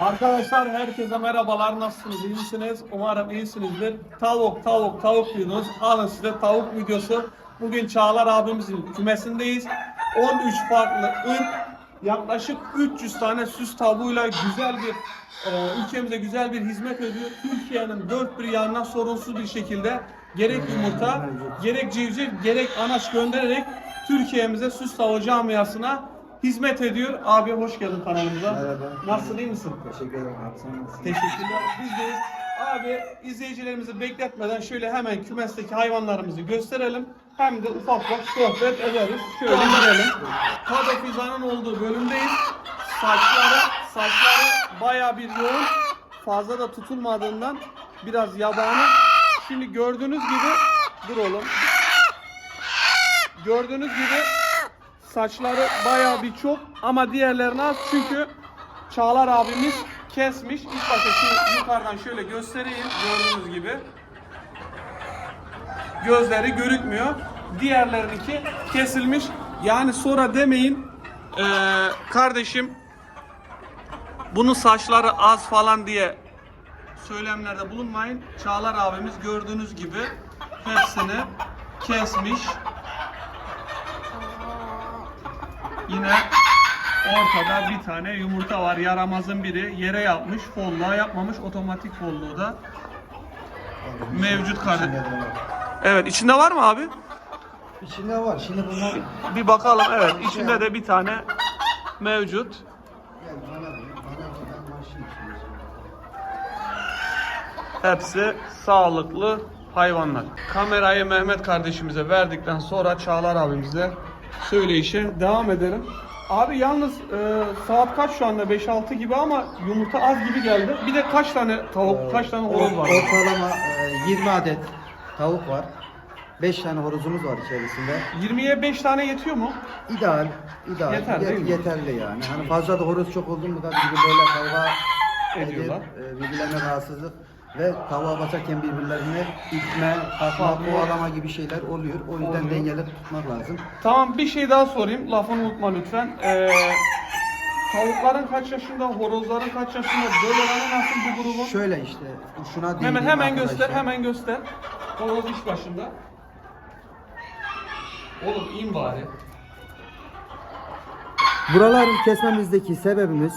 Arkadaşlar herkese merhabalar. Nasılsınız? İyi misiniz? Umarım iyisinizdir. Tavuk, tavuk, tavuk diyorsunuz. Alın size tavuk videosu. Bugün Çağlar abimizin kümesindeyiz. 13 farklı ırk, yaklaşık 300 tane süs tavuğuyla güzel bir e, ülkemize güzel bir hizmet ediyor. Türkiye'nin dört bir yanına sorunsuz bir şekilde gerek yumurta, gerek civciv, gerek anaç göndererek Türkiye'mize süs tavuğu camiasına hizmet ediyor. Abi hoş geldin kanalımıza. Merhaba. Nasılsın, iyi misin? Teşekkür ederim abi. Sen nasılsın? Teşekkürler. Biz de abi izleyicilerimizi bekletmeden şöyle hemen kümesteki hayvanlarımızı gösterelim. Hem de ufak ufak sohbet ederiz. Şöyle girelim. Kado Fizan'ın olduğu bölümdeyiz. Saçları, saçları baya bir yoğun. Fazla da tutulmadığından biraz yabani. Şimdi gördüğünüz gibi dur oğlum. Gördüğünüz gibi saçları baya bir çok ama diğerlerine az çünkü Çağlar abimiz kesmiş. İlk başta şu yukarıdan şöyle göstereyim gördüğünüz gibi. Gözleri görükmüyor. Diğerlerinki kesilmiş. Yani sonra demeyin eee, kardeşim bunun saçları az falan diye söylemlerde bulunmayın. Çağlar abimiz gördüğünüz gibi hepsini kesmiş. Yine ortada bir tane yumurta var. Yaramazın biri yere yapmış. Folluğa yapmamış. Otomatik folluğu da mevcut de var. Evet içinde var mı abi? İçinde var. Şimdi bunlar... Bir bakalım. Evet içinde de bir tane mevcut. Gel bana ver. Bana ver. Ben başlayayım şimdi. Hepsi sağlıklı hayvanlar. Kamerayı Mehmet kardeşimize verdikten sonra Çağlar abimizle söyleyişe devam edelim. Abi yalnız e, saat kaç şu anda 5-6 gibi ama yumurta az gibi geldi. Bir de kaç tane tavuk, kaç tane horoz var? Ortalama e, 20 adet tavuk var. 5 tane horozumuz var içerisinde. 20'ye 5 tane yetiyor mu? İdeal, ideal. Yeter, değil mi? Yeterli yani. Hani fazla da horoz çok oldu mu da bizi böyle kavga Ediyorlar. edip, e, birbirlerine rahatsızlık ve tavuğa basarken birbirlerine itme, Kalkma. kovalama gibi şeyler oluyor. O yüzden Oluyor. dengeli tutmak lazım. Tamam bir şey daha sorayım. Lafını unutma lütfen. Ee, tavukların kaç yaşında, horozların kaç yaşında, böyle oranı nasıl bu grubun? Şöyle işte şuna Hemen hemen arkadaşlar. göster, hemen göster. Horoz iş başında. Oğlum in bari. Buraları kesmemizdeki sebebimiz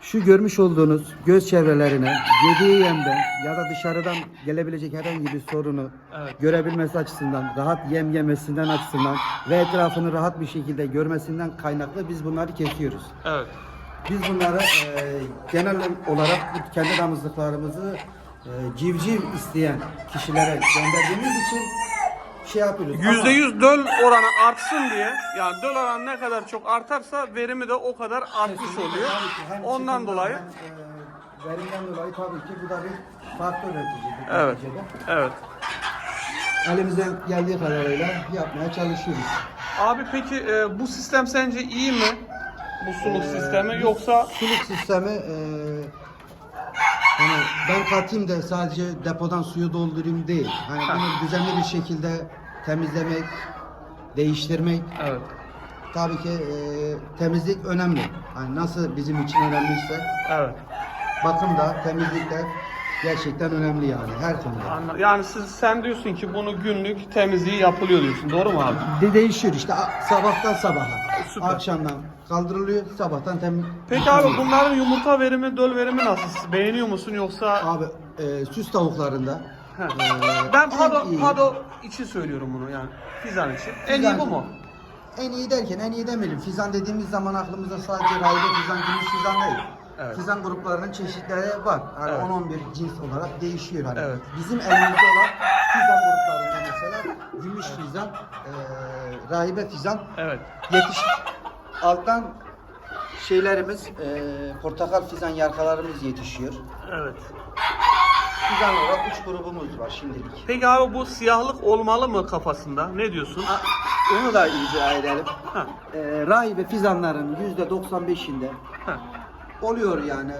şu görmüş olduğunuz göz çevrelerine yediği yemden ya da dışarıdan gelebilecek herhangi bir sorunu Evet. görebilmesi açısından, rahat yem yemesinden açısından ve etrafını rahat bir şekilde görmesinden kaynaklı biz bunları kesiyoruz. Evet. Biz bunları e, genel olarak bu kendi damızlıklarımızı e, civciv isteyen kişilere gönderdiğimiz için şey yapıyoruz. Ama- %100 döl oranı artsın diye yani döl oranı ne kadar çok artarsa verimi de o kadar artmış oluyor. Hem Ondan dolayı hem, e, verimden dolayı tabii ki bu da bir farklı üreticidir. evet. neticede. Evet. Elimizden geldiği kadarıyla yapmaya çalışıyoruz. Abi peki e, bu sistem sence iyi mi? Bu suluk sistemi yoksa Suluk sistemi e, hani ben katayım da sadece depodan suyu doldurayım değil. Hani Ha. bunu düzenli bir şekilde temizlemek, değiştirmek. Evet. Tabii ki e, temizlik önemli. Hani nasıl bizim için önemliyse Evet. bakım da temizlik de gerçekten önemli yani her konuda. Anla- Yani siz sen diyorsun ki bunu günlük temizliği yapılıyor diyorsun. Doğru mu abi? De değişiyor işte a- sabahtan sabaha. Süper. Akşamdan kaldırılıyor, sabahtan temiz. Peki abi bunların yumurta verimi, döl verimi nasıl? Beğeniyor musun yoksa Abi e, süs tavuklarında e, Ben en pado, iyi- pado için söylüyorum bunu yani. Fizan için. En iyi bu mu? En iyi derken en iyi demeyelim. Fizan dediğimiz zaman aklımıza sadece raylı fizan, gümüş fizan değil. Evet. Fizan gruplarının çeşitleri var. Hani Evet. 10-11 cins olarak değişiyor. Hani. Evet. Bizim elimizde olan fizan gruplarında mesela gümüş fizan, e, rahibe fizan Evet. yetiş alttan şeylerimiz e, portakal fizan yarkalarımız yetişiyor. Evet. Fizan olarak 3 grubumuz var şimdilik. Peki abi bu siyahlık olmalı mı kafasında? Ne diyorsun? A- Onu da izah edelim. Ha. E, rahibe fizanların %95'inde Ha. oluyor yani.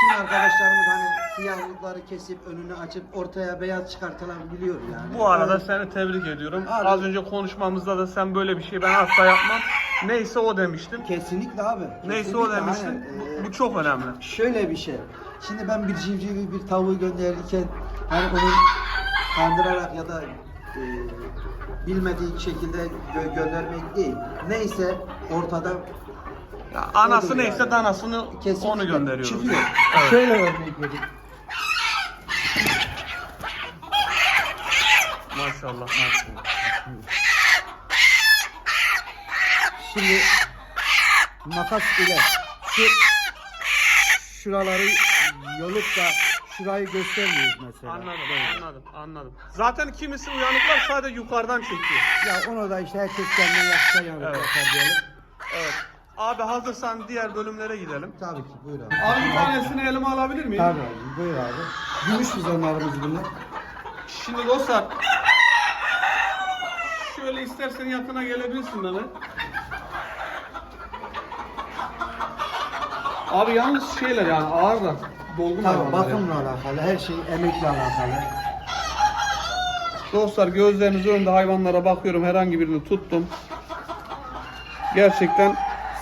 Kimi arkadaşlarımız hani siyahlıkları kesip önünü açıp ortaya beyaz çıkartılabiliyor yani. Bu arada seni tebrik ediyorum. Abi- Az önce konuşmamızda da sen böyle bir şey ben asla yapmam. Neyse o demiştin. Kesinlikle abi. Neyse o kesinlikle. demiştin. Hani, e, Bu, bu çok önemli. Şöyle bir şey. Şimdi ben bir civcivi bir tavuğu gönderirken hani onu kandırarak ya da e, bilmediği şekilde gö- göndermek değil. Neyse ortada Ya anası neyse yani. danasını kesinlikle onu gönderiyoruz. çıkıyor. Evet. Şöyle örnek vereyim. Maşallah. Şimdi makas ile şu şuraları yolup da şurayı göstermiyoruz mesela. Anladım, anladım, anladım. Zaten kimisi uyanıklar sadece yukarıdan çekiyor. Ya onu da işte herkes kendine yakışan yani Evet. bakar diyelim. Evet. Abi hazırsan diğer bölümlere gidelim. Tabii ki buyur abi. Abi bir tanesini elime alabilir miyim? Tabii abi buyur abi. Gümüş fizanlarımız bunlar. Şimdi dostlar şöyle istersen yakına gelebilirsin Mehmet. Abi yalnız şeyler yani ağır da dolgun Tabii hayvanlar bakımla alakalı, her şey emekle alakalı. Dostlar gözleriniz önünde hayvanlara bakıyorum herhangi birini tuttum. Gerçekten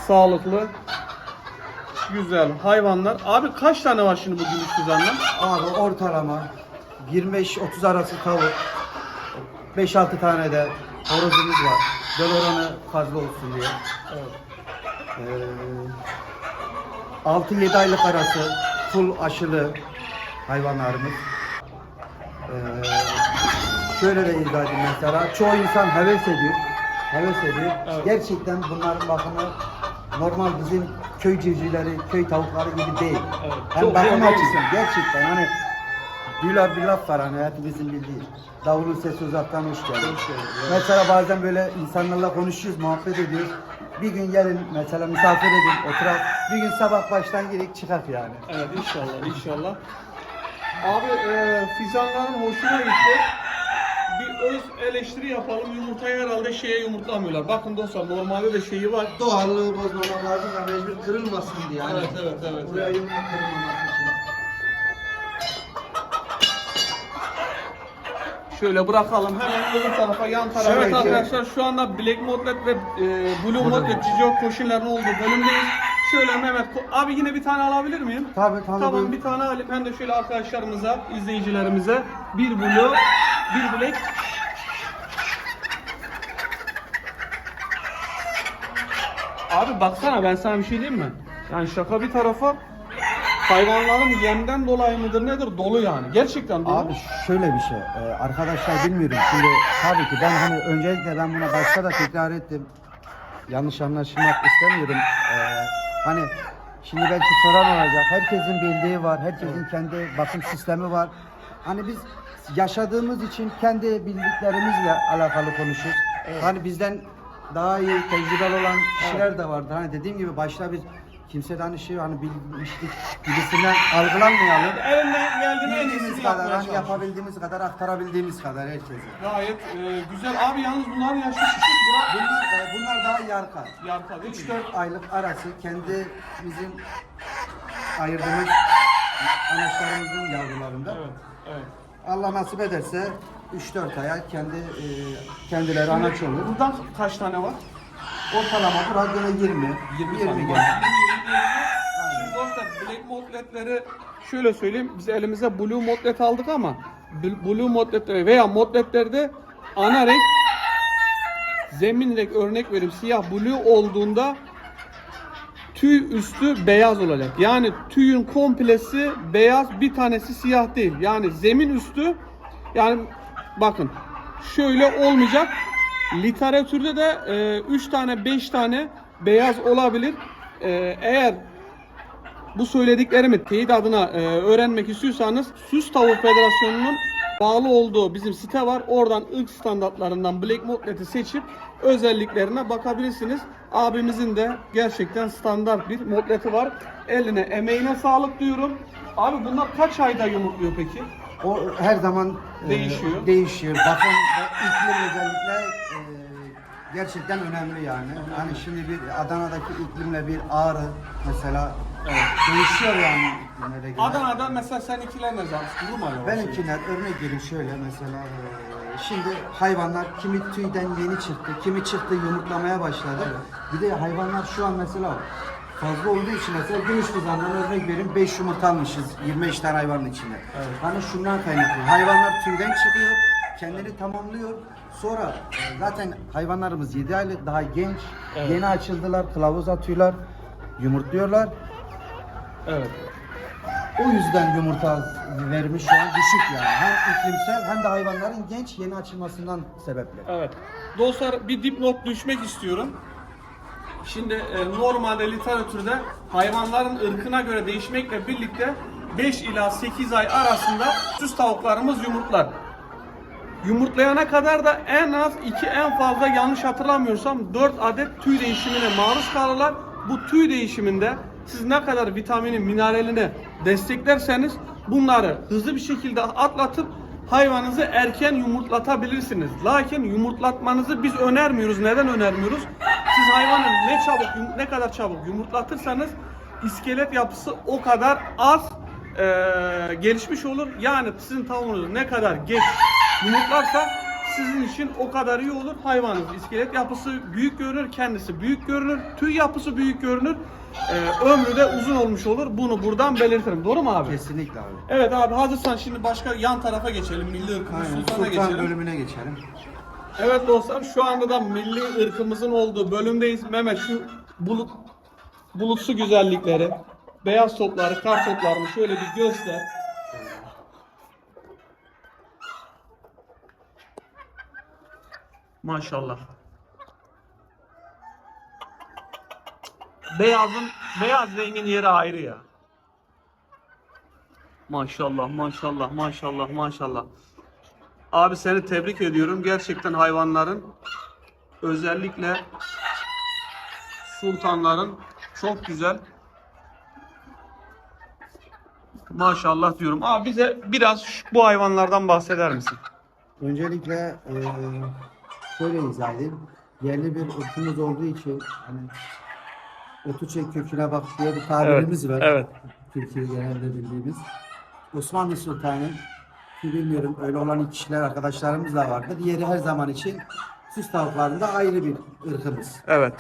sağlıklı, güzel hayvanlar. Abi kaç tane var şimdi bu gümüş kızanlar? Abi ortalama 25-30 arası tavuk, 5-6 tane de horozumuz var. Göl oranı fazla olsun diye. Ee, 6-7 aylık arası full aşılı hayvanlarımız. Ee, şöyle de izah edeyim mesela. Çoğu insan heves ediyor. Heves ediyor. Evet. Gerçekten bunların bakımı normal bizim köy civcivleri, köy tavukları gibi değil. Evet. Hem Çok bakım açısından gerçekten hani Diyorlar bir laf var hani hepimizin bildiği. Davulun sesi uzaktan hoş gelir. Hoş gelir, evet. Mesela bazen böyle insanlarla konuşuyoruz, muhabbet ediyoruz. Bir gün gelin mesela misafir edin, oturak. Bir gün sabah baştan girip çıkak yani. Evet inşallah inşallah. Abi e, fizanların hoşuna gitti. Bir öz eleştiri yapalım. Yumurtayı herhalde şeye yumurtlamıyorlar. Bakın dostlar normalde de şeyi var. Doğallığı bozmamak lazım ya mecbur kırılmasın diye. Yani. Evet, evet, evet, Buraya evet. yumurta kırılmaması için. Şöyle bırakalım hemen öbür tarafa yan tarafa. Evet arkadaşlar şu anda Black Modlet ve e, Blue. Modlet Cicio koşulların olduğu bölümdeyiz. Şöyle Mehmet abi yine bir tane alabilir miyim? Tabii, tabii, Tamam buyurun. bir tane alayım. Ben de şöyle arkadaşlarımıza, izleyicilerimize bir Blue, bir Black. Abi baksana ben sana bir şey diyeyim mi? Yani şaka bir tarafa hayvanların yemden dolayı mıdır nedir dolu yani. Gerçekten dolu. Abi şöyle bir şey, e, arkadaşlar bilmiyorum şimdi tabii ki ben hani öncelikle ben buna başta da tekrar ettim. Yanlış anlaşılmak istemiyorum. E, hani şimdi belki soran olacak. Herkesin bildiği var, herkesin kendi bakım sistemi var. Hani biz yaşadığımız için kendi bildiklerimizle alakalı konuşuyoruz. Hani bizden daha iyi tecrübeli olan kişiler de vardır. Hani dediğim gibi başta biz kimseden hani şey hani bilmiştik gibisinden algılanmayalım. Elinden geldiğinde en Bildiğimiz iyisini kadar, yapmaya hani çalışıyoruz. yapabildiğimiz kadar, aktarabildiğimiz kadar herkese. Gayet e, güzel. Abi yalnız bunların yaşı küçük. Bunlar, e, bunlar daha yarka. yarka değil mi? 3-4 aylık arası kendi bizim ayırdığımız anaçlarımızın yavrularında. Evet, evet. Allah nasip ederse 3-4 aya kendi e, kendileri anaç olur. Buradan kaç tane var? Ortalama burada gene 20. 20, 20 tane gene. var. Şimdi dostlar Black Modlet'leri şöyle söyleyeyim. Biz elimize Blue Modlet aldık ama Bl- Blue Modlet'leri veya Modlet'lerde ana renk zemin renk örnek vereyim siyah blue olduğunda tüy üstü beyaz olacak. Yani tüyün komplesi beyaz bir tanesi siyah değil. Yani zemin üstü yani bakın şöyle olmayacak. Literatürde de 3 tane 5 tane beyaz olabilir. E, eğer bu söylediklerimi teyit adına e, öğrenmek istiyorsanız Süs Tavuk Federasyonu'nun bağlı olduğu bizim site var. Oradan ırk standartlarından Black Modlet'i seçip özelliklerine bakabilirsiniz. Abimizin de gerçekten standart bir modleti var. Eline emeğine sağlık diyorum. Abi bunlar kaç ayda yumurtluyor peki? O her zaman e, Değişiyor. değişiyor. Bakın ve iklim özellikle e, gerçekten önemli yani. Hani şimdi bir Adana'daki iklimle bir Ağrı mesela değişiyor yani iklimlere göre. Adana'da mesela sen ikiler ne zaman? Durma ya. Benimkiler örnek vereyim şöyle mesela e, şimdi hayvanlar kimi tüyden yeni çıktı, kimi çıktı yumurtlamaya başladı. Bir de hayvanlar şu an mesela fazla olduğu için mesela gümüş kızandan örnek vereyim 5 yumurta almışız 25 tane hayvanın içinde. Hani şundan kaynaklı. Hayvanlar tüyden çıkıyor, kendini tamamlıyor. Sonra e, zaten hayvanlarımız 7 aylık daha genç, Evet. yeni açıldılar, kılavuz atıyorlar, yumurtluyorlar. Evet. O yüzden yumurta verimi şu an düşük yani. Hem iklimsel hem de hayvanların genç yeni açılmasından sebeple. Evet. Dostlar bir dipnot düşmek istiyorum. Şimdi e, normalde literatürde hayvanların ırkına göre değişmekle birlikte 5 ila 8 ay arasında süs tavuklarımız yumurtlar. Yumurtlayana kadar da en az 2 en fazla yanlış hatırlamıyorsam 4 adet tüy değişimine maruz kalırlar. Bu tüy değişiminde siz ne kadar vitamini, mineralini desteklerseniz bunları hızlı bir şekilde atlatıp hayvanınızı erken yumurtlatabilirsiniz. Lakin yumurtlatmanızı biz önermiyoruz. Neden önermiyoruz? Siz hayvanı ne çabuk ne kadar çabuk yumurtlatırsanız iskelet yapısı o kadar az eee, gelişmiş olur. Yani sizin tavuğunuz ne kadar geç yumurtlarsa sizin için o kadar iyi olur. Hayvanınız iskelet yapısı büyük görünür, kendisi büyük görünür, tüy yapısı büyük görünür. Eee, ömrü de uzun olmuş olur. Bunu buradan belirtirim. Doğru mu abi? Kesinlikle abi. Evet abi hazırsan şimdi başka yan tarafa geçelim. Milli ırkımız Aynen. Sultan'a Sultan geçelim. bölümüne geçelim. Evet dostlar şu anda da milli ırkımızın olduğu bölümdeyiz. Mehmet şu bulut bulutsu güzellikleri, beyaz topları, kar toplarını şöyle bir göster. Maşallah. Beyazın beyaz rengin yeri ayrı ya. Maşallah, maşallah, maşallah, maşallah. Abi seni tebrik ediyorum. Gerçekten hayvanların özellikle sultanların çok güzel. Maşallah diyorum. Abi bize biraz şu- bu hayvanlardan bahseder misin? Öncelikle eee şöyle izah edeyim. Yerli bir ırkımız olduğu için hani otu çek köküne bak diye bir tabirimiz var. Evet. Türkiye genelde bildiğimiz. Osmanlı Sultanı ki bilmiyorum öyle olan kişiler arkadaşlarımız da vardı. Diğeri her zaman için süs tavuklarında ayrı bir ırkımız. Evet.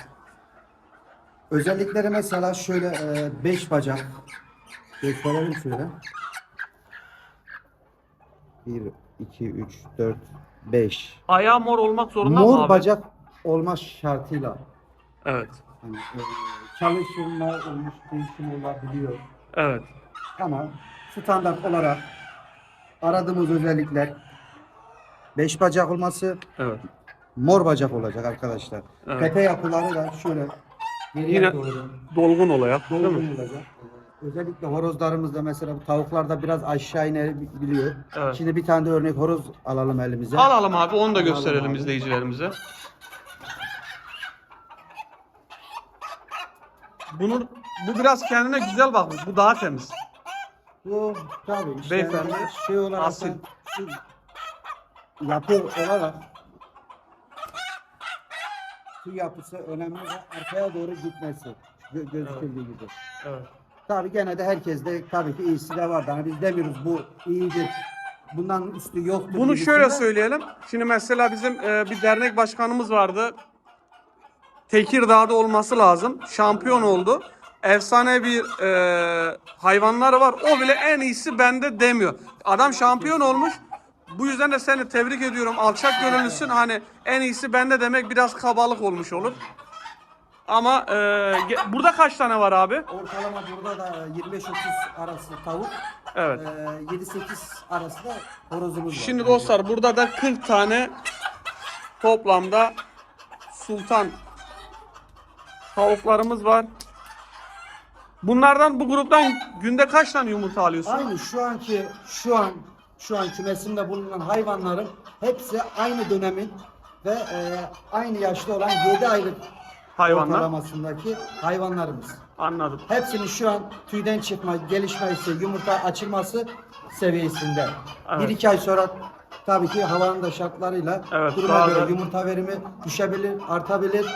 Özellikleri mesela şöyle e, beş bacak. Gösterelim şöyle. 1, 2, 3, 4, 5. Ayağı mor olmak zorunda mı Mor abi? bacak olma şartıyla. Evet. Hani, e, çalışımlar olmuş, değişim olabiliyor. Evet. Ama standart olarak aradığımız özellikler beş bacak olması, Evet. mor bacak olacak arkadaşlar. Evet. Tepe yapıları da şöyle geriye Yine doğru dolgun olarak değil mi? dolgun olacak. Özellikle horozlarımızda mesela bu tavuklarda biraz aşağı inebiliyor. Evet. Şimdi bir tane de örnek horoz alalım elimize. Alalım abi onu da Alalım gösterelim abi. izleyicilerimize. Bunun bu biraz kendine güzel bakmış. Bu daha temiz. Bu tabii işte Beyefendi, şey olarak asil. da şu yapı olarak şu yapısı önemli ve arkaya doğru gitmesi gö- gözüküldüğü gibi. Evet. Tabii gene de herkeste tabii ki iyisi de var. Hani biz demiyoruz bu iyidir. Bundan üstü yoktur. Bunu gibisinden. şöyle söyleyelim. Şimdi mesela bizim e, bir dernek başkanımız vardı. Tekirdağ'da olması lazım. Şampiyon oldu. Efsane bir e, hayvanları var. O bile en iyisi bende demiyor. Adam şampiyon olmuş. Bu yüzden de seni tebrik ediyorum. Alçak gönüllüsün. Hani en iyisi bende demek biraz kabalık olmuş olur. Ama e, ge- burada kaç tane var abi? Ortalama burada da 25-30 arası tavuk, Evet. eee, 7-8 arası da horozumuz var. Şimdi dostlar burada da 40 tane toplamda sultan tavuklarımız var. Bunlardan bu gruptan günde kaç tane yumurta alıyorsun? Aynı şu anki şu an şu an kümesimde bulunan hayvanların hepsi aynı dönemin ve eee, aynı yaşta olan 7 aylık Hayvanlar. ortalamasındaki hayvanlarımız. Anladım. Hepsinin şu an tüyden çıkma, gelişmesi, yumurta açılması seviyesinde. Evet. 1-2 ay sonra tabii ki havanın da şartlarıyla Evet, duruma daha göre da- yumurta verimi düşebilir, artabilir.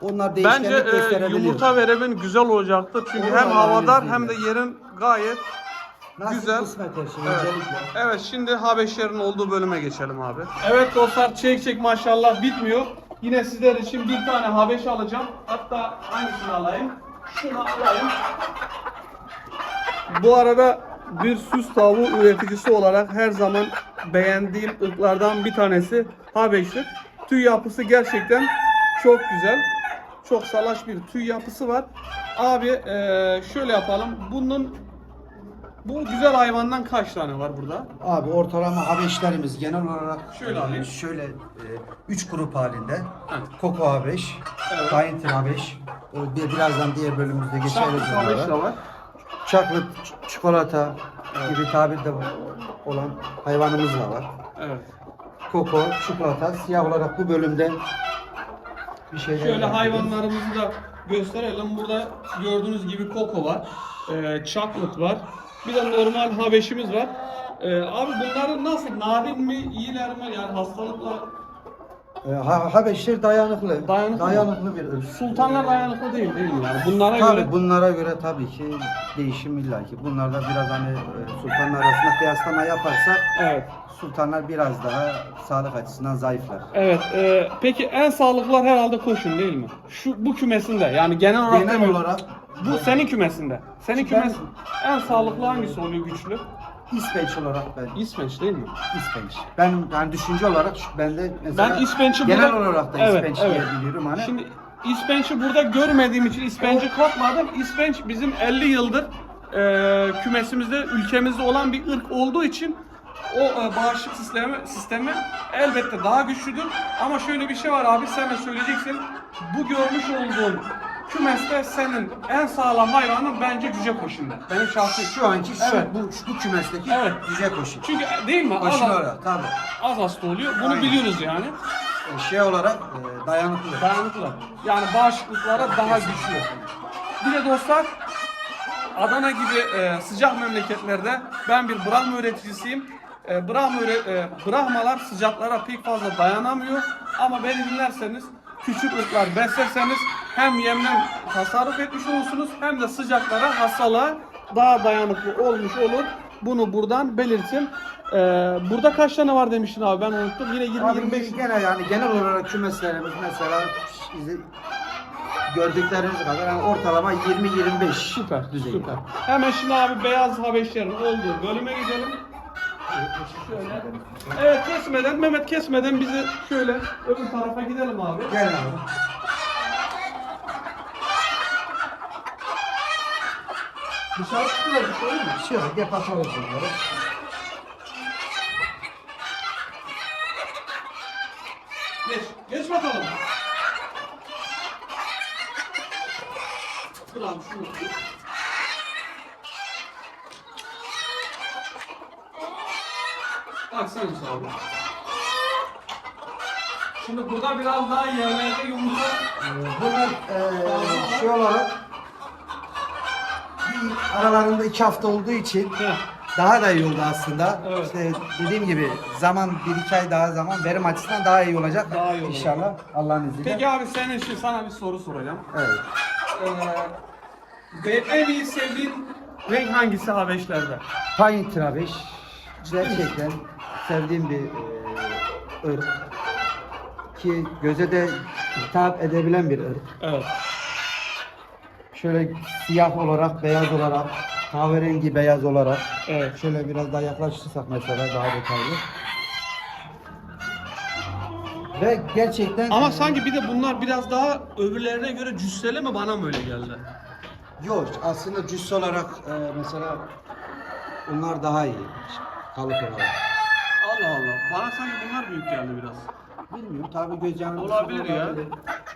Onlar değişkenlik Bence e, gösterebiliyor. yumurta veremin güzel olacaktır. Çünkü Olur hem Allah'ın havadar izniyle. hem de yerin gayet Nasip Güzel. kısmet her şey Evet. öncelikle. Evet şimdi Habeşlerin olduğu bölüme geçelim abi. Evet dostlar çek çek maşallah bitmiyor. Yine sizler için bir tane Habeş alacağım. Hatta hangisini alayım? Şunu alayım. Bu arada bir süs tavuğu üreticisi olarak her zaman beğendiğim ırklardan bir tanesi Habeş'tir. Tüy yapısı gerçekten çok güzel. Çok salaş bir tüy yapısı var. Abi şöyle yapalım. Bunun bu güzel hayvandan kaç tane var burada? Abi ortalama Habeşlerimiz genel olarak Şöyle alayım. Şöyle 3 grup halinde. Evet. Koko Habeş, Evet. Kaintin Habeş. Bir, birazdan diğer bölümümüzde geçeriz Çaklık Habeş de onlara. var. Çaklık, ç- çikolata gibi tabirde olan hayvanımız da var. Evet. Koko, çikolata, siyah olarak bu bölümde bir şeyler Şöyle yapıyoruz. hayvanlarımızı da gösterelim. Burada gördüğünüz gibi koko var. Ee, çaklık var. Bir de normal habeşimiz var. Ee, abi bunların nasıl? Narin mi? iyiler mi? Yani hastalıkla Ee, ha, Habeşler dayanıklı. Dayanıklı. bir ırk. Sultanlar dayanıklı değil değil mi? Yani bunlara Tabii göre bunlara göre tabii ki değişim illaki. Bunlarda biraz hani e, sultanlar arasında kıyaslama yaparsak Evet. sultanlar biraz daha sağlık açısından zayıflar. Evet. e, peki en sağlıklılar herhalde koşun değil mi? Şu bu kümesinde yani genel olarak Genel demiyorum. olarak bu senin kümesinde. Senin Ben- kümes en sağlıklı hangisi oluyor güçlü? İsveç olarak ben İsveç değil mi? İsveç. Ben yani düşünce olarak şu- ben de mesela Ben İspenç'i genel burada- olarak da Evet, İsveç evet. diye biliyorum hani. Şimdi İspenç'i burada görmediğim için İspenç'i katmadım. İspenç bizim 50 yıldır e, kümesimizde, ülkemizde olan bir ırk olduğu için o e, bağışıklık sistemi, sistemi elbette daha güçlüdür. Ama şöyle bir şey var abi sen de söyleyeceksin. Bu görmüş olduğun kümeste senin en sağlam hayvanın bence cüce koşunda. Benim şahsi. şu anki şu, Evet. bu, bu kümesteki Evet. yüce koşu. Çünkü değil mi? Az, olarak tabii. az hasta oluyor. Bunu Aynen. biliyoruz yani. E, Şey olarak e, dayanıklı. Dayanıklı. Yani bağışıklıklara daha güçlü. Bir de dostlar Adana gibi e, sıcak memleketlerde ben bir Brahma üreticisiyim. E, Brahma üre- e, Brahmalar sıcaklara pek fazla dayanamıyor. Ama beni dinlerseniz küçük ırklar beslerseniz hem yemden tasarruf etmiş olursunuz hem de sıcaklara, hastalığa daha dayanıklı olmuş olur. Bunu buradan belirtin. E, burada kaç tane var demiştin abi ben unuttum. Yine 20-25 Abi gene yani genel olarak kümeslerimiz mesela sizi gördükleriniz kadar yani ortalama 20-25 Süper, düzeyinde. süper. Hemen şimdi abi beyaz habeşlerin olduğu bölüme gidelim. Şöyle. Evet kesmeden, Mehmet kesmeden bizi şöyle öbür tarafa gidelim abi. Gel abi. Dışarı? Bir şey yok. Hep atarız bunları. Geç, geç bakalım. Abi şunu. Bak sen abi. Şimdi burada biraz daha yerlerde yumurta Bunlar eee şey olarak aralarında iki hafta olduğu için daha da iyi oldu aslında. Evet. İşte dediğim gibi zaman bir iki ay daha zaman verim açısından daha iyi olacak. Daha iyi olur. İnşallah Allah'ın izniyle. Peki abi senin için sana bir soru soracağım. Evet. Ee, en iyi sevdiğin renk hangisi Habeşlerde? Pine Traveş gerçekten sevdiğim bir eee ırk. Ki göze de hitap edebilen bir ırk. Evet. Şöyle siyah olarak, beyaz olarak, kahverengi beyaz olarak. Evet. Şöyle biraz daha yaklaştırsak mesela daha detaylı. Ve gerçekten Ama sanki bir de bunlar biraz daha öbürlerine göre cüsseli mi bana mı öyle geldi? yok aslında cüs olarak e, mesela bunlar daha iyi kalıp olarak. Allah Allah. Bana sanki bunlar büyük geldi biraz. Bilmiyorum tabi göz yanılgısı Olabilir ya. olabilir.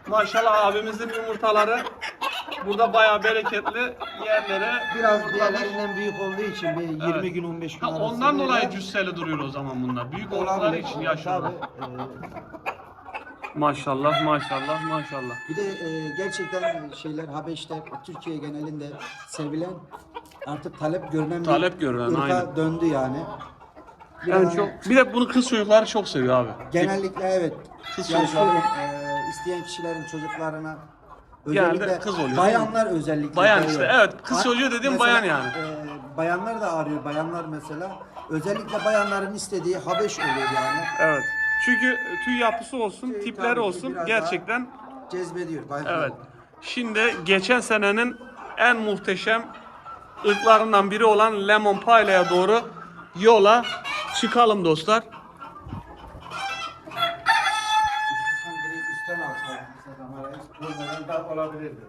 Maşallah abimizin yumurtaları burada bayağı bereketli yerlere Biraz diğerlerinden büyük olduğu için bir 20 Evet. gün 15 gün Ha, arası ondan dolayı cüsseli duruyor o zaman bunlar. Büyük olabilir. için yaşıyorlar. Tabii, e, Maşallah maşallah maşallah. Bir de e, gerçekten şeyler Habeşler Türkiye genelinde sevilen artık talep görünen Talep bir görünen, ırka aynen. döndü yani. En Biraz çok hani bir de bunu kız çocukları çok seviyor abi. genellikle evet. Kız yani çocukları- e, isteyen kişilerin çocuklarına Genelde özellikle kız oluyor. bayanlar özellikle Bayan işte, evet, kız Ba- çocuğu dediğim mesela, bayan yani. e, bayanlar da arıyor. Bayanlar mesela özellikle bayanların istediği Habeş oluyor yani. Evet. Çünkü tüy yapısı olsun, Tüy tabii ki olsun biraz gerçekten Cezbediyor bayanlar. evet. Şimdi geçen senenin en muhteşem ırklarından biri olan Lemon Payla'ya doğru yola çıkalım dostlar. Sen direkt üstten alsaydın mesela kamerayı, daha olabilirdi.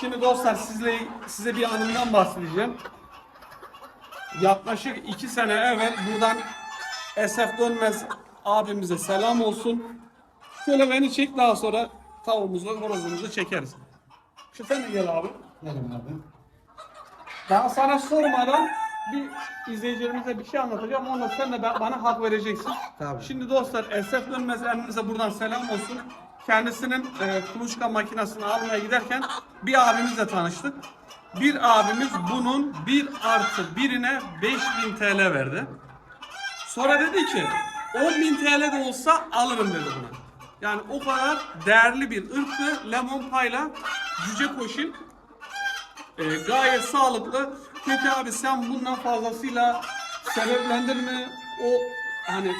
Şimdi dostlar sizle size bir anımdan bahsedeceğim. Yaklaşık iki sene evvel buradan Esef Dönmez abimize selam olsun. Şöyle beni çek daha sonra tavuğumuzu, horozumuzu çekeriz. Şu sen de gel abi. Gelin abi. Ben sana sormadan bir izleyicilerimize bir şey anlatacağım. Ondan sen de ben- bana hak vereceksin. Tabii. Şimdi dostlar Esef Dönmez emrinize buradan selam olsun. Kendisinin e, kuluçka makinesini almaya giderken bir abimizle tanıştık. Bir abimiz bunun bir artı birine 5000 TL verdi. Sonra dedi ki 10.000 TL de olsa alırım dedi buna. Yani o kadar değerli bir ırktı. Lemon payla cüce koşun e, gayet sağlıklı. Peki abi sen bundan fazlasıyla sebeplendirme o hani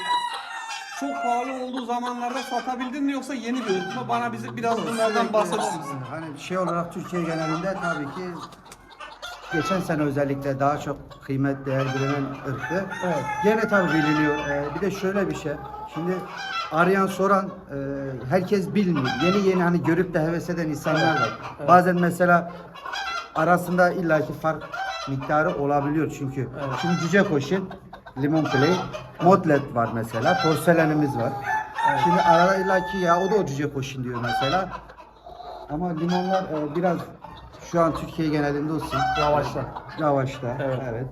çok pahalı olduğu zamanlarda satabildin mi yoksa yeni bir ürün mü? Bana bize biraz bunlardan bahseder misin? Hani şey olarak Türkiye genelinde tabii ki geçen sene özellikle daha çok kıymet değer bilinen ırktı. Evet. Gene tabii biliniyor. Ee, bir de şöyle bir şey. Şimdi arayan soran e, herkes bilmiyor. Yeni yeni hani görüp de heves eden insanlar var. Bazen mesela arasında illaki fark miktarı olabiliyor çünkü. Şimdi cüce koşun, limon play, modlet var mesela, porselenimiz var. Şimdi arada illaki ya o da o cüce koşun diyor mesela. Ama limonlar e, biraz şu an Türkiye genelinde olsun. Yavaşla. Yavaşta. Evet. Evet.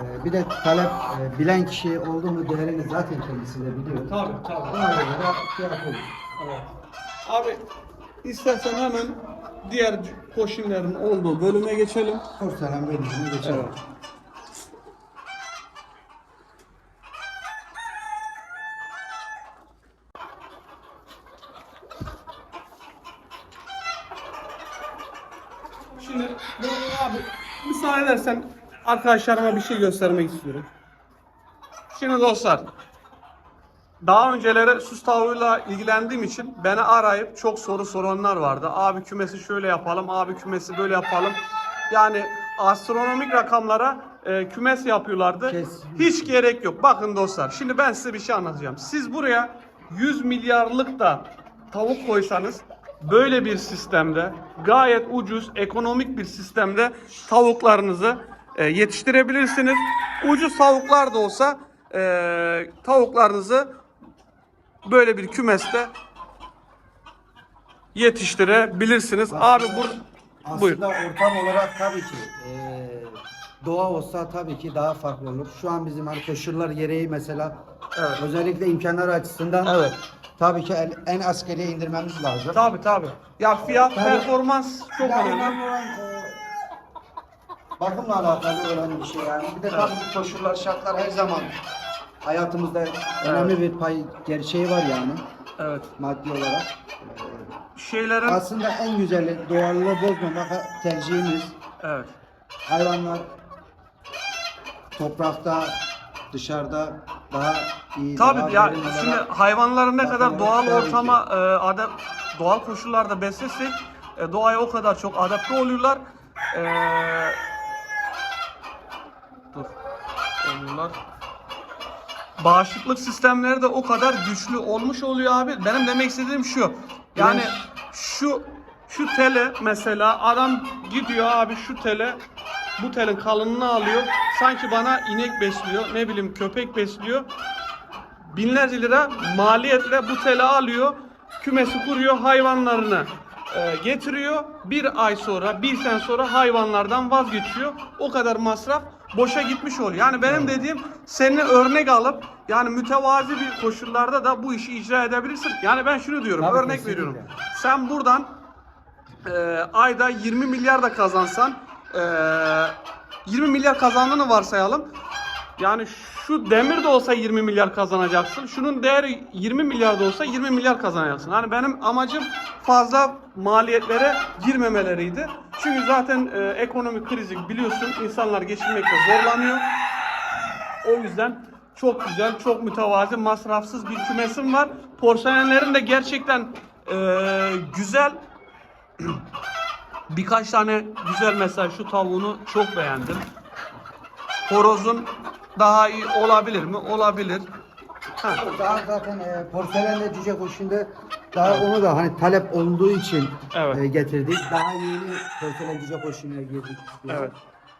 E, bir de talep e, bilen kişi oldu mu değerini zaten kendisi de biliyor. Tabii tabii. Ona göre şey yapıyoruz. Evet. Abi istersen hemen diğer koşinlerin olduğu bölüme geçelim. Porselen bölümüne geçelim. Evet. Şimdi bu abi müsaade edersen arkadaşlarıma bir şey göstermek istiyorum. Şimdi dostlar daha önceleri süs tavuğuyla ilgilendiğim için beni arayıp çok soru soranlar vardı. Abi kümesi şöyle yapalım, abi kümesi böyle yapalım. Yani astronomik rakamlara e, kümes yapıyorlardı. Kes. Hiç gerek yok. Bakın dostlar, şimdi ben size bir şey anlatacağım. Siz buraya 100 milyarlık da tavuk koysanız böyle bir sistemde gayet ucuz, ekonomik bir sistemde tavuklarınızı e, yetiştirebilirsiniz. Ucuz tavuklar da olsa e, tavuklarınızı böyle bir kümeste yetiştirebilirsiniz. Abi bur buyur. Aslında ortam olarak tabii ki eee, doğa olsa tabii ki daha farklı olur. Şu an bizim hani koşullar gereği mesela Evet. özellikle imkanlar açısından Evet. tabii ki en, en askeriye indirmemiz lazım. Tabi tabi. Ya fiyat Tabii. performans çok Yani önemli. önemli olan bakımla alakalı olan bir şey yani. Bir de tabii koşullar, şartlar her zaman hayatımızda önemli bir pay gerçeği var yani Evet. maddi olarak. Şeylerin Aslında en güzeli doğallığı bozmamak tercihimiz. evet. Hayvanlar toprakta, dışarıda daha iyi. daha Tabii ya verimli olarak- şimdi hayvanları ne kadar doğal tabii ortama e, adap doğal koşullarda beslesek e, doğaya o kadar çok adapte oluyorlar. E, dur. Oluyorlar. Bağışıklık sistemleri de o kadar güçlü olmuş oluyor abi. Benim demek istediğim şu. Yani şu şu tele mesela adam gidiyor abi şu tele bu telin kalınlığını alıyor. Sanki bana inek besliyor, ne bileyim köpek besliyor binlerce lira maliyetle bu tele alıyor, kümesi kuruyor, hayvanlarını e, getiriyor. Bir ay sonra, bir sene sonra hayvanlardan vazgeçiyor. O kadar masraf boşa gitmiş oluyor. Yani benim dediğim seni örnek alıp yani mütevazi bir koşullarda da bu işi icra edebilirsin. Yani ben şunu diyorum, Tabii, örnek kesinlikle. veriyorum. Sen buradan e, ayda 20 milyar da kazansan e, 20 milyar kazandığını varsayalım. Yani şu demir de olsa 20 milyar kazanacaksın. Şunun değeri 20 milyar da olsa 20 milyar kazanacaksın. Hani benim amacım fazla maliyetlere girmemeleriydi. Çünkü zaten e, ekonomi krizi biliyorsun insanlar geçinmekte zorlanıyor. O yüzden çok güzel, çok mütevazi, masrafsız bir kümesim var. Porselenlerin de gerçekten e, güzel. Birkaç tane güzel mesela şu tavuğunu çok beğendim. Horozun daha iyi olabilir mi? Olabilir. Ha. Daha zaten e, porselenle cüce kuşunda daha onu da hani talep olduğu için Evet. e, getirdik. Daha yeni porselen cüce kuşuna girdik. Evet.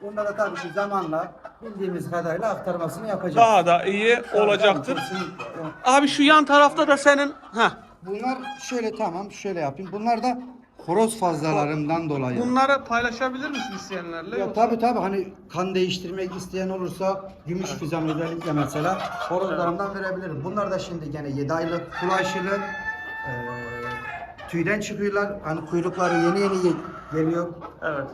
Onda da tabii ki zamanla bildiğimiz kadarıyla aktarmasını yapacağız. Daha da iyi olacaktır. Kesinlikle. Abi şu yan tarafta da senin ha. Bunlar şöyle tamam şöyle yapayım. Bunlar da horoz fazlalarından dolayı. Bunları paylaşabilir misin isteyenlerle? Ya tabii tabii hani kan değiştirmek isteyen olursa gümüş fizan özellikle mesela horozlarımdan verebilirim. Bunlar da şimdi gene 7 aylık kul aşılı eee, tüyden çıkıyorlar. Hani kuyrukları yeni yeni ge- geliyor. Evet.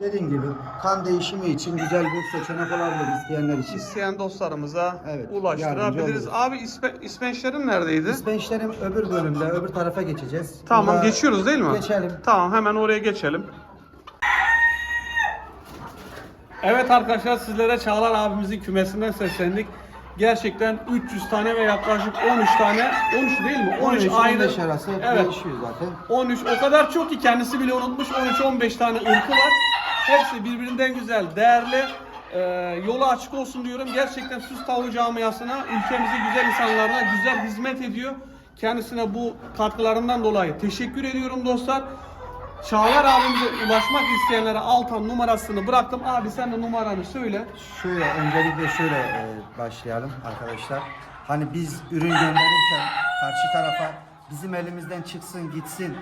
Dediğim gibi kan değişimi için güzel bir seçenek olabilir isteyenler için. İsteyen dostlarımıza Evet, ulaştırabiliriz. yardımcı Abi ispençlerin neredeydi? İspençlerim öbür bölümde, öbür tarafa geçeceğiz. Tamam Burada geçiyoruz değil mi? Geçelim. Tamam hemen oraya geçelim. Evet arkadaşlar sizlere Çağlar abimizin kümesinden seslendik. Gerçekten 300 tane ve yaklaşık 13 tane 13 değil mi? 13 13 ayrı. 15 arası Evet. değişiyor zaten. 13 o kadar çok ki kendisi bile unutmuş 13-15 tane ırkı var. Hepsi birbirinden güzel, değerli. Ee, yolu açık olsun diyorum. Gerçekten Süs Tavuğu camiasına, ülkemizin güzel insanlarına güzel hizmet ediyor. Kendisine bu katkılarından dolayı teşekkür ediyorum dostlar. Çağlar abimize ulaşmak isteyenlere altan numarasını bıraktım. Abi sen de numaranı söyle. Şöyle öncelikle şöyle e, başlayalım arkadaşlar. Hani biz ürün gönderirken karşı tarafa bizim elimizden çıksın gitsin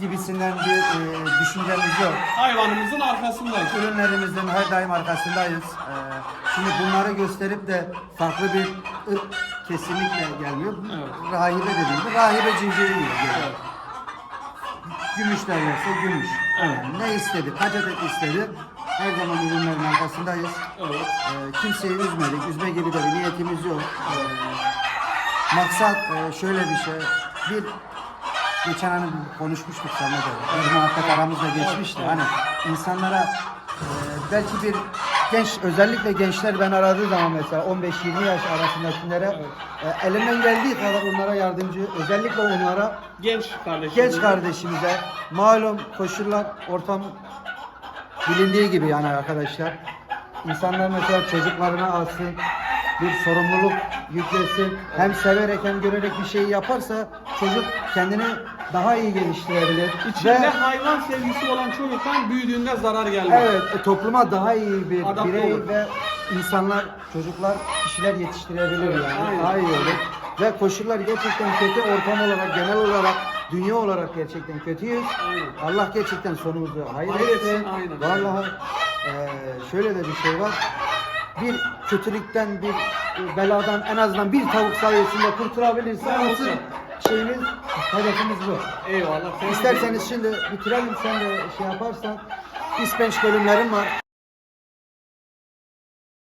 gibisinden bir e, düşüncemiz yok. Hayvanımızın arkasındayız. Ürünlerimizin her daim arkasındayız. E, şimdi bunları gösterip de farklı bir ırk kesinlikle gelmiyor. Evet. Rahibe dediğimde rahibe civcivi geliyor. Gümüş derlerse gümüş. Evet. Ne istedi, kaç adet istedi. Her zaman ürünlerin arkasındayız. Evet. Ee, kimseyi üzmedik, üzme gibi de bir niyetimiz yok. Ee, maksat e, şöyle bir şey, bir geçen hani konuşmuştuk seninle de, bir muhabbet aramızda geçmişti. Hani insanlara e, belki bir genç, özellikle gençler ben aradığı zaman mesela 15-20 yaş arasındakilere e, elimden geldiği kadar onlara yardımcı, özellikle onlara Genç kardeşim. genç kardeşimize malum koşullar ortam bilindiği gibi yani arkadaşlar. İnsanlar mesela çocuklarına alsın, bir sorumluluk yüklesin. Hem severek hem görerek bir şey yaparsa çocuk kendini daha iyi geliştirebilir. İçinde Ve hayvan sevgisi olan çocuktan büyüdüğünde zarar gelmez. evet e, topluma daha iyi bir Adapte birey olur. ve insanlar, çocuklar, kişiler yetiştirebilir yani. aynen. Daha iyi olur. Ve koşullar gerçekten kötü ortam olarak, genel olarak, dünya olarak gerçekten kötüyüz. Aynen. Allah gerçekten sonumuzu hayır etsin. Vallahi eee, şöyle de bir şey var. Bir kötülükten, bir e, beladan en azından bir tavuk sayesinde kurtulabilirse olsun. Şeyimiz, hedefimiz bu. Eyvallah. İsterseniz şimdi bitirelim sen de şey yaparsan. İspenç bölümlerim var.